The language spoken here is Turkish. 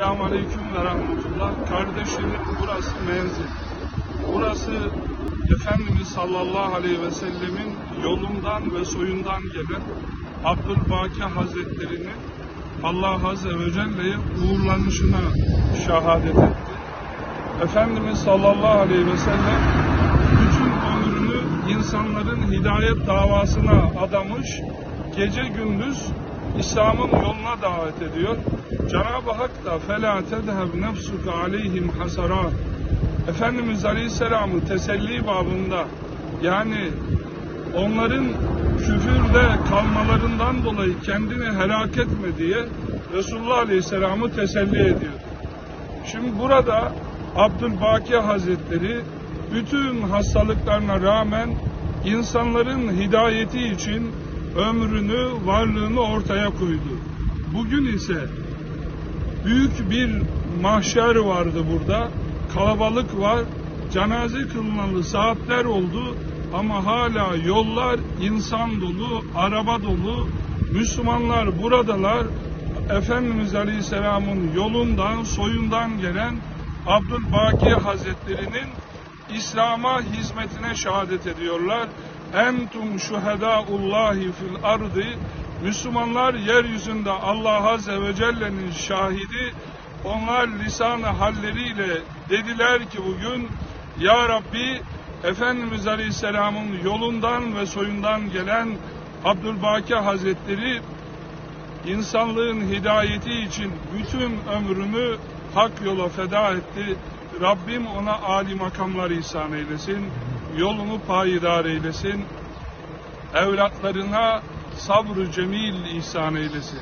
Selamun Aleyküm ve Rahmetullah. Kardeşlerim burası menzil. Burası Efendimiz sallallahu aleyhi ve sellemin yolundan ve soyundan gelen Abdülbaki Hazretleri'nin Allah Azze ve Celle'ye uğurlanışına şehadet etti. Efendimiz sallallahu aleyhi ve sellem bütün ömrünü insanların hidayet davasına adamış, gece gündüz İslam'ın yoluna davet ediyor. Cenab-ı Hak da فَلَا تَذْهَبْ نَفْسُكَ عَلَيْهِمْ حَسَرَاتٍ Efendimiz Aleyhisselam'ın teselli babında yani onların küfürde kalmalarından dolayı kendini helak etme diye Resulullah Aleyhisselam'ı teselli ediyor. Şimdi burada Abdülbaki Hazretleri bütün hastalıklarına rağmen insanların hidayeti için ömrünü, varlığını ortaya koydu. Bugün ise büyük bir mahşer vardı burada. Kalabalık var. Cenaze kılınalı saatler oldu ama hala yollar insan dolu, araba dolu. Müslümanlar buradalar. Efendimiz Aleyhisselam'ın yolundan, soyundan gelen Abdülbaki Hazretleri'nin İslam'a hizmetine şehadet ediyorlar. Entum şuhedaullahi fil ardı Müslümanlar yeryüzünde Allah Azze ve Celle'nin şahidi onlar lisan-ı halleriyle dediler ki bugün Ya Rabbi Efendimiz Aleyhisselam'ın yolundan ve soyundan gelen Abdülbaki Hazretleri insanlığın hidayeti için bütün ömrünü hak yola feda etti. Rabbim ona âli makamlar ihsan eylesin. Yolunu payidar eylesin. Evlatlarına sabrı cemil ihsan eylesin.